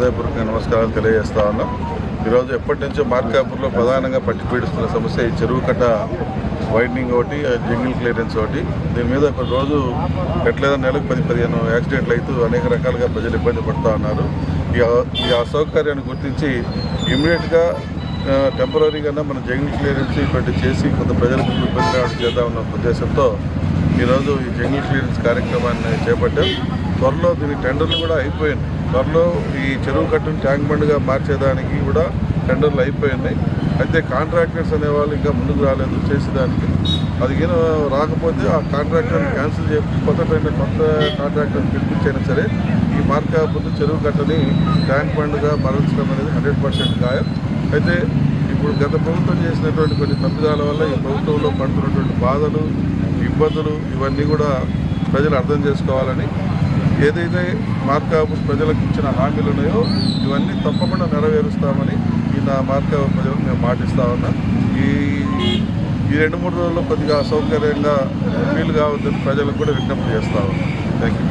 హృదయపూర్వక నమస్కారాలు తెలియజేస్తా ఉన్నాం. ఈరోజు ఎప్పటి నుంచో మార్కాపూర్లో ప్రధానంగా పట్టి పీడిస్తున్న సమస్య ఈ చెరువు కట్ట వైడనింగ్ ఒకటి జంగిల్ క్లియరెన్స్ ఒకటి. దీని మీద ఒక రోజు ఎట్లేదో నెలకు పది పదిహేను యాక్సిడెంట్లు అవుతూ అనేక రకాలుగా ప్రజలు ఇబ్బంది పడుతూ ఉన్నారు. ఈ అసౌకర్యాన్ని గుర్తించి ఇమీడియట్గా టెంపరీగా మన జంగిల్ క్లియరెన్స్ ఇటువంటి చేసి కొంత ప్రజలకు ఇబ్బంది రావడం చేద్దామన్న ఉద్దేశంతో ఈరోజు ఈ జంగిల్ క్లియరెన్స్ కార్యక్రమాన్ని చేపట్టాం. త్వరలో దీని టెండర్లు కూడా అయిపోయింది త్వరలో ఈ చెరువు కట్టును ట్యాంక్ బండ్గా మార్చేదానికి కూడా టెండర్లు అయిపోయినాయి. అయితే కాంట్రాక్టర్స్ అనేవాళ్ళు ఇంకా ముందుకు రాలేదు చేసేదానికి. అది ఈయన రాకపోతే ఆ కాంట్రాక్టర్ని క్యాన్సిల్ చేసి కొత్త టెండర్ కొత్త కాంట్రాక్టర్ని పిలిపించైనా సరే ఈ మార్కాపురం చెరువు కట్టని ట్యాంక్ బండ్గా మరల్చడం అనేది హండ్రెడ్ పర్సెంట్ ఖాయం. అయితే ఇప్పుడు గత ప్రభుత్వం చేసినటువంటి కొన్ని తప్పిదాల వల్ల ఈ ప్రభుత్వంలో పడుతున్నటువంటి బాధలు ఇబ్బందులు ఇవన్నీ కూడా ప్రజలు అర్థం చేసుకోవాలని ఏదైతే మార్కాపు ప్రజలకు ఇచ్చిన హామీలు ఉన్నాయో ఇవన్నీ తప్పకుండా నెరవేరుస్తామని ఈ నా మార్కాపు ప్రజలకు మేము మాటిస్తా ఉన్నాం. ఈ ఈ రెండు మూడు రోజుల్లో కొద్దిగా అసౌకర్యంగా ఫీల్ కావద్దని ప్రజలకు కూడా విజ్ఞప్తి చేస్తా ఉన్నాం. Thank you